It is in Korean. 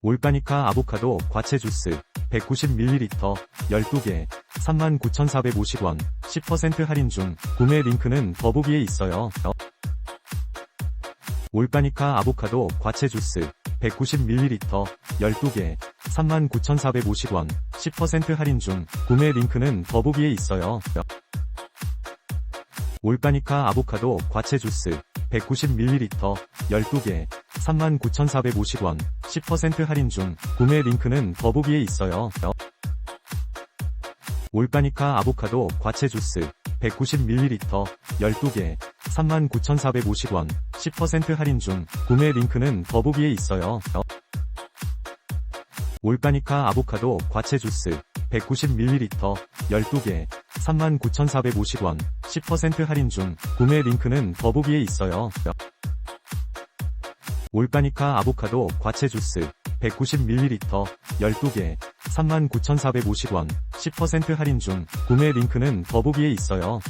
올가니카 아보카도 과채 주스 190ml 12개 39,450원 10% 할인 중 구매 링크는 더보기에 있어요. 올가니카 아보카도 과채 주스 190ml 12개 39,450원 10% 할인 중 구매 링크는 더보기에 있어요. 올가니카 아보카도 과채 주스 190ml 12개 39,450원 10% 할인 중 구매 링크는 더보기에 있어요. 올가니카 아보카도 과채 주스 190ml 12개 39,450원 10% 할인 중 구매 링크는 더보기에 있어요. 올가니카 아보카도 과채 주스 190ml 12개 39,450원 10% 할인 중 구매 링크는 더보기에 있어요. 올가니카 아보카도 과채 주스 190ml 12개 39,450원 10% 할인 중 구매 링크는 더보기에 있어요.